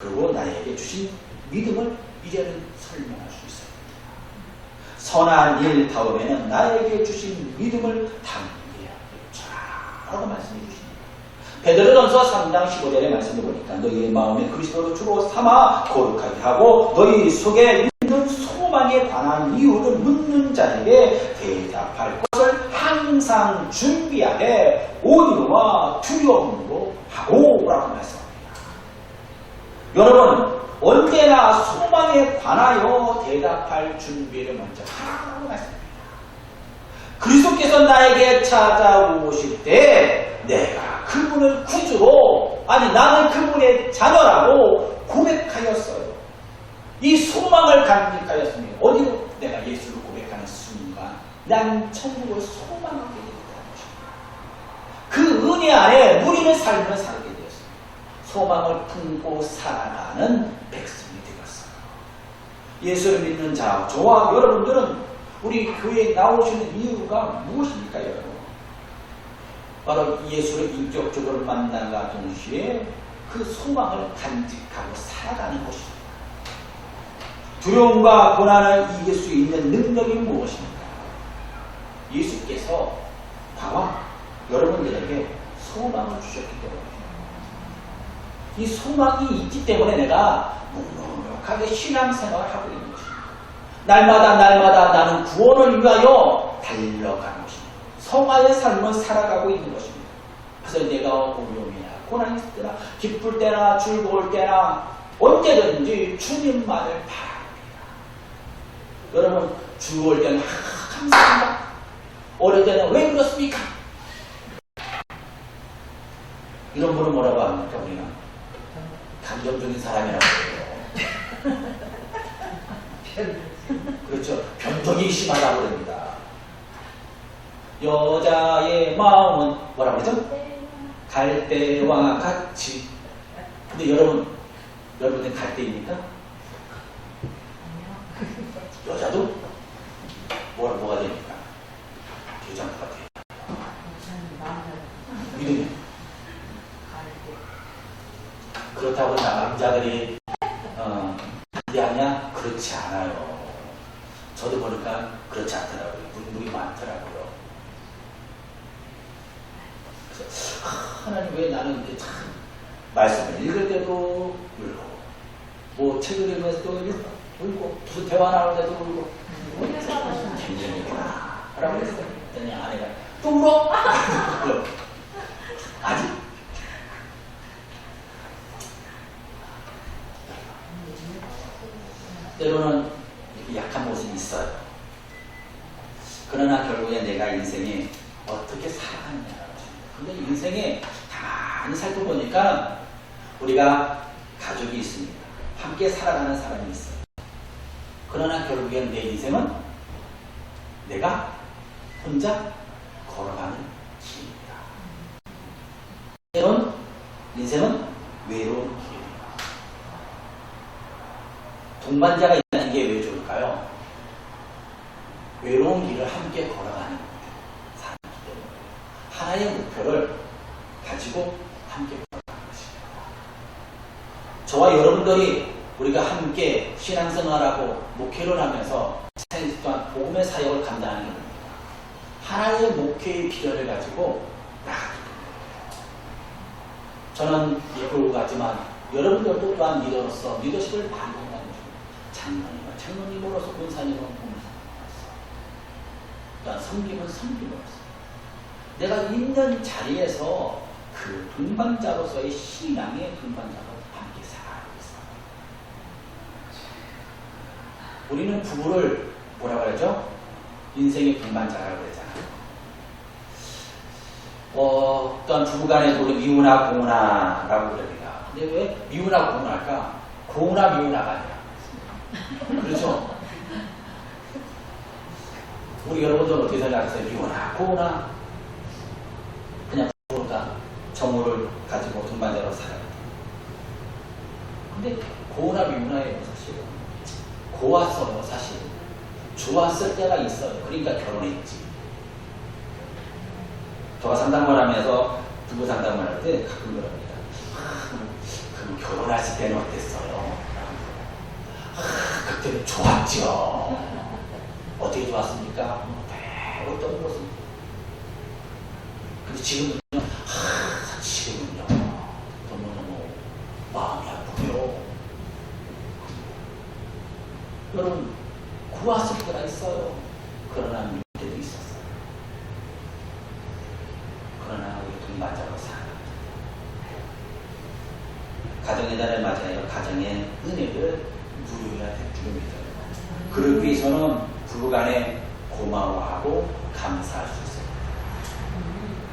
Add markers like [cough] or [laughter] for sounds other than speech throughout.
그리고 나에게 주신 믿음을 이제는 설명할 수 있어요. 선한 일 다음에는 나에게 주신 믿음을 담대하게 라고 말씀해 주십니다. 베드로전서 3장 15절의 말씀을 보니까 너희의 마음에 그리스도를 주로 삼아 거룩하게 하고 너희 속에 있는 소망에 관한 이유를 묻는 자에게 대답할 것을 항상 준비하되 오디오와 두려움으로 하고라고 말씀합니다. 여러분 언제나 소망에 관하여 대답할 준비를 먼저 하라고. 그리스도께서 나에게 찾아오실 때 내가 그분을 구주로 아니 나는 그분의 자녀라고 고백하였어요. 이 소망을 간직하였으니 어디로 내가 예수를 고백하는 순간 난 천국을 소망하게 것입니다. 그 은혜 안에 누리는 삶을 되었습니다. 소망을 품고 살아가는 백성이 되었어요. 예수를 믿는 자, 저와 여러분들은 우리 교회에 나오시는 이유가 무엇입니까, 여러분? 바로 예수를 인격적으로 만남과 동시에 그 소망을 간직하고 살아가는 것입니다. 두려움과 고난을 이길 수 있는 능력이 무엇입니까? 예수께서 나와 여러분들에게 소망을 주셨기 때문입니다. 이 소망이 있기 때문에 내가 묵묵하게 신앙생활을 하고 있는 것입니다. 날마다 날마다 나는 구원을 위하여 달려가는 것입니다. 성화의 삶을 살아가고 있는 것입니다. 그래서 내가 어려움이나 고난이 때나 기쁠 때나 즐거울 때나 언제든지 주님만을 바랍니다. 여러분 즐거울 때는 아, 감사합니다. 어릴 때는 왜 그렇습니까? 이런 분은 뭐라고 합니까 우리는? 감정적인 사람이라고 해요. 그렇죠. 변덕이 심하다고 그럽니다. 여자의 마음은 뭐라고 그러죠? 갈대와 같이. 근데 여러분, 여러분들 갈대입니까? 여자도 뭐라 뭐가 됩니까? 여자가 돼요. 믿음이. 그렇다고 남자들이 어, 반대하냐? 그렇지 않아요. 저도 보니까 그렇지 않더라고요. 분들이 많더라고요. 그래서 아, 하나님 왜 나는 이렇게 참 말씀을 읽을 때도 울고 뭐 책을 읽으면서도 울고 울고 무슨 대화 나올 때도 울고 굉장히 구나 라고 했어요. 그랬더니 아내가 또 울어? [laughs] 때로는 약한 모습이 있어요. 그러나 결국에 내가 인생에 어떻게 하십니다. 근데 인생에 가만히 살펴보니까 우리가 가족이 있습니다. 함께 살아가는 사람이 있어요. 그러나 결국엔 내 인생은 내가 혼자 걸어가는 길입니다. 때론 인생은 외로운 길입니다. 동반자가 있다는 게 왜 좋을까요? 외로운 길을 함께 걸어가는 사람이기 때문에 하나의 목표를 가지고 함께 걸어가는 것입니다. 저와 여러분들이 우리가 함께 신앙생활하고 목회를 하면서 또한 복음의 사역을 감당하는 겁니다. 하나의 목회의 비전을 가지고 나가기 때문에 저는 예고를 가지만 여러분들도 또한 리더로서 리더십을 한다는 장로님은 장로님으로서 본사님은 본사님으로서 또한 섬김은 섬김으로서 내가 있는 자리에서 그 동반자로서의 신앙의 동반자로 함께 살아가고 있어요. 우리는 부부를 뭐라고 그러죠? 인생의 동반자라고 그러잖아요. 어, 어떤 부부간에도 미우나 고우나라고 그럽니다. 근데 왜 미우나 고우나일까? 고우나 미우나가 아니라. 그렇죠? 우리 여러분들 어떻게 생각하세요? 미우나 고우나? 그냥 부부가 정우를 가지고 동반자로 살아요. 근데 고우나 미우나예요, 사실은. 고왔어요, 사실. 좋았을 때가 있어요. 그러니까 결혼했지. 저가 상담을 하면서 부부 상담을 할 때 가끔 그럽니다. 아, 그 그럼 결혼하실 때는 어땠어요? 아, 그때는 좋았죠. 어떻게 좋았습니까? 네, 어떤 모습. 근데 지금은요, 아, 지금은요, 너무너무 마음이 아프고요. 여러분, 구하실 때가 있어요. 그러나 밀 때도 있었어요. 그러나 우리 돈 맞아서 살아갑니다. 가정의 달을 맞아요. 가정의 은혜를 누려야 될 줄입니다. 그러기 위해서는 부부간에 고마워하고 감사할 수 있어요.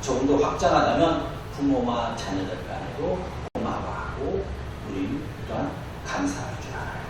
조금 더 확장하자면 부모와 자녀들 간에도 고마워하고 우리 또한 감사할 줄 알아요.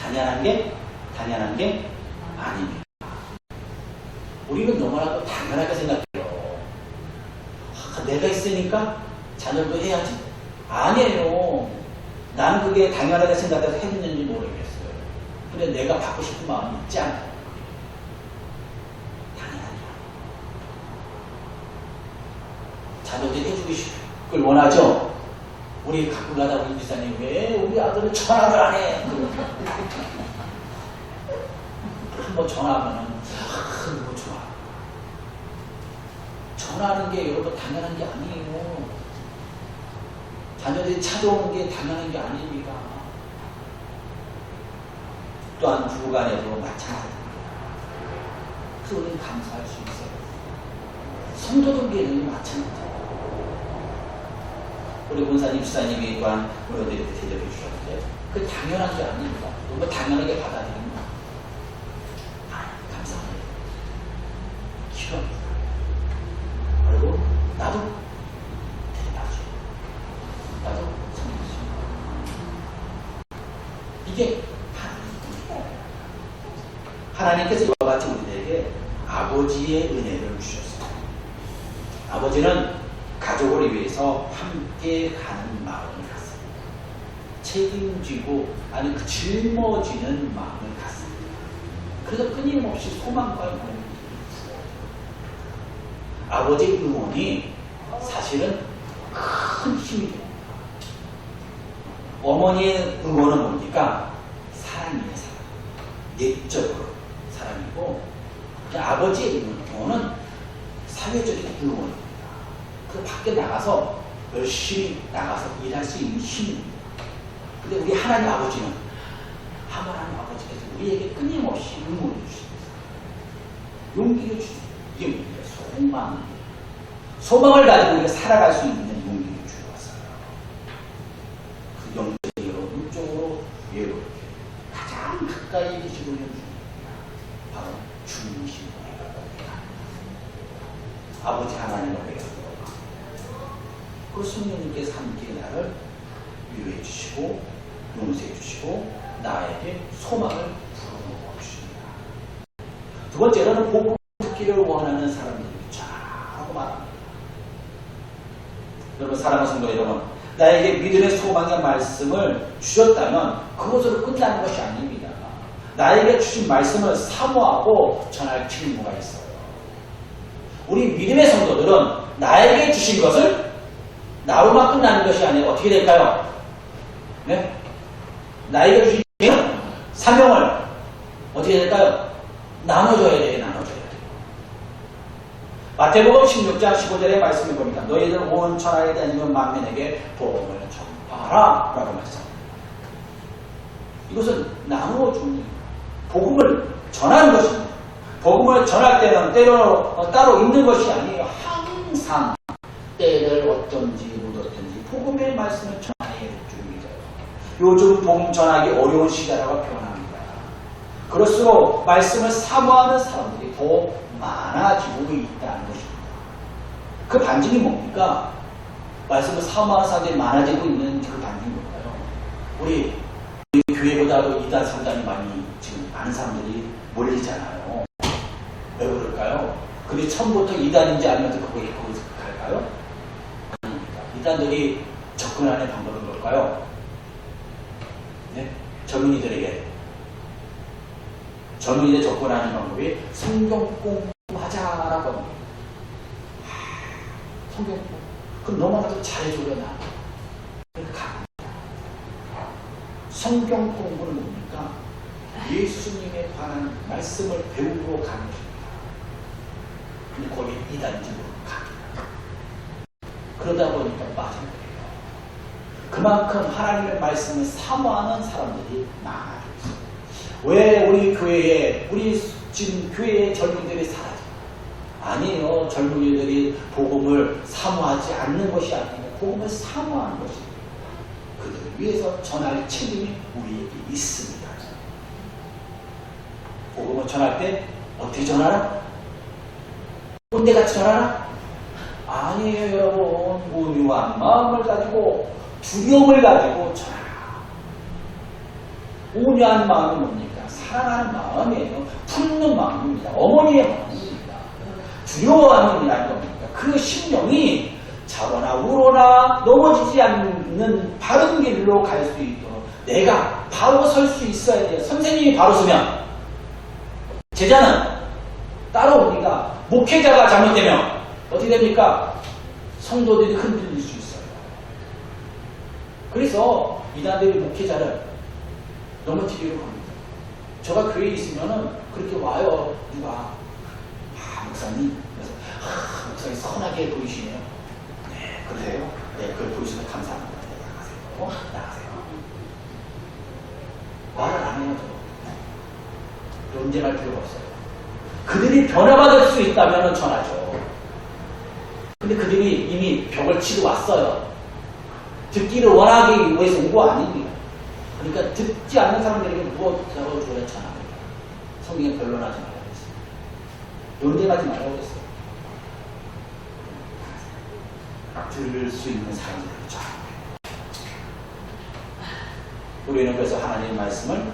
당연한 게 당연한 게 아닙니다. 우리는 너무나도 당연하게 생각해요. 아, 내가 있으니까 자녀도 해야지. 아니에요. 난 그게 당연하게 생각해서 했는지 모르겠어요. 근데 내가 받고 싶은 마음이 있지 않아요. 당연하죠. 자녀들이 싶을 원하죠? 우리 가끔 가다 우리 기사님 왜 우리 아들은 전화를 안 해? 전화하면은 아, 너무 좋아. 전화하는 게 여러분 당연한 게 아니에요. 자녀들이 찾아오는 게 당연한 게 아닙니다. 또한 부부간에도 마찬가지입니다. 그래서 우리는 감사할 수 있어요. 성도들에게는 마찬가지예요. 우리 본사님, 주사님이 또한 우리들에게 대접해 주셨는데 그 당연한 게 아닙니다. 너무 당연하게 받아들입니다. 아, 감사합니다. 기도합니다. 그리고 나도 대답하죠. 나도 섬기죠. 이게. 하나님께서 이와 같이 우리에게 아버지의 은혜를 주셨어요. 아버지는 가족을 위해서 함께 가는 마음을 갖습니다. 책임지고 아니 그 짊어지는 마음을 갖습니다. 그래서 끊임없이 소망과 부어요. 아버지의 응원이 사실은 큰 힘이 됩니다. 어머니의 응원은 뭡니까? 사랑이에요, 사랑. 내적으로 사랑이고, 그 아버지의 응원은 사회적인 응원입니다. 그 밖에 나가서 열심히 나가서 일할 수 있는 힘입니다. 근데 우리 하나님 아버지는 하나님 아버지께서 우리에게 끊임없이 응원을 주십니다. 용기를 주십니다. 이게 뭡니까? 소망입니다. 소망을 가지고 우리가 살아갈 수 있는 용기를 주었어요. 그 영적인 여러분 쪽으로 외롭게 가장 가까이 계시고 있는 분입니다. 바로 주님이신 분이에요. 아버지 하나님을. 그 성령님께서 함께 나를 위로해 주시고 용서해 주시고 나에게 소망을 불어넣어 주십니다. 두 번째로는 복음 듣기를 원하는 사람들이 자라고 말합니다. 여러분 사랑하는 성도 여러분 나에게 믿음의 소망의 말씀을 주셨다면 그것으로 끝나는 것이 아닙니다. 나에게 주신 말씀을 사모하고 전할 필요가 있어요. 우리 믿음의 성도들은 나에게 주신 것을 나로만 끝나는 것이 아니라 어떻게 될까요? 네? 나에게 주신 사명을 어떻게 될까요? 나눠줘야 돼요, 나눠줘야 돼요. 마태복음 16장 15절의 말씀을 보니까 너희들 온 천하에 다니면 만민에게 복음을 전파하라 라고 말씀합니다. 이것은 나누어 주는 복음을 전하는 것입니다. 복음을 전할 때는 때로 어, 따로 있는 것이 아니에요. 항상 때를 어떤지 묻었든지 복음의 말씀을 전해야 될 줄입니다. 요즘 복음 전하기 어려운 시대라고 표현합니다. 그럴수록 말씀을 사모하는 사람들이 더 많아지고 있다는 것입니다. 그 반증이 뭡니까? 말씀을 사모하는 사람들이 많아지고 있는 그 반증이 뭘까요? 우리, 우리 교회보다도 이단 상당히 많이 지금 많은 사람들이 몰리잖아요. 왜 그럴까요? 그게 처음부터 이단인지 알면서 그거에 거기서 갈까요? 이단들이 접근하는 방법은 뭘까요? 네? 젊은이들에게 젊은이들 접근하는 방법이 성경 공부하자라고 합니다. 하, 성경 공부. 그럼 너무나도 잘해주려나. 성경 공부는 뭡니까? 예수님에 관한 말씀을 배우러 가는 겁니다. 근데 거기 가기다. 그러다 보니까 빠진 거예요. 그만큼 하나님의 말씀을 사모하는 사람들이 많아요. 왜 우리 교회에, 우리 지금 교회의 젊은이들이 사라져? 아니에요. 젊은이들이 복음을 사모하지 않는 것이 아니고 복음을 사모하는 것입니다. 그들을 위해서 전할 책임이 우리에게 있습니다. 복음을 전할 때 어떻게 전하라? 꼰대같이 전하라? 아니에요 여러분. 온유한 마음을 가지고 두려움을 가지고 전하라. 온유한 마음이 뭡니까? 사랑하는 마음이에요. 품는 마음입니다. 어머니의 마음입니다. 두려워하는 이라는 겁니까? 그 심령이 자거나 우러나 넘어지지 않는 바른 길로 갈 수 있도록 내가 바로 설 수 있어야 돼요. 선생님이 바로 서면 제자는 따라오니까 목회자가 잘못되면 어떻게 됩니까? 성도들이 흔들릴 수 있어요. 그래서 이단들이 목회자를 넘어뜨리려고 합니다. 저가 교회에 있으면은 그렇게 와요. 누가 아 목사님 그래서 아 목사님 선하게 보이시네요. 네 그러세요? 네 그걸 보이시면 감사합니다. 네, 나가세요. 어? 나가세요. 말을 안 해요. 저. 논쟁할 필요가 없어요. 그들이 변화받을 수 있다면 전하죠. 근데 그들이 이미 벽을 치고 왔어요. 듣기를 원하기 위해서 온 거 아닙니다. 그러니까 듣지 않는 사람들에게 무엇하고 줘야 전합니다. 성경에 변론하지 말라고 했어요. 논쟁하지 말라고 했어요. 들을 수 있는 사람들을 전합니다. 우리는 그래서 하나님 말씀을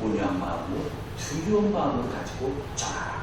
온유한 마음으로 두려운 마음으로 가지고 전하라.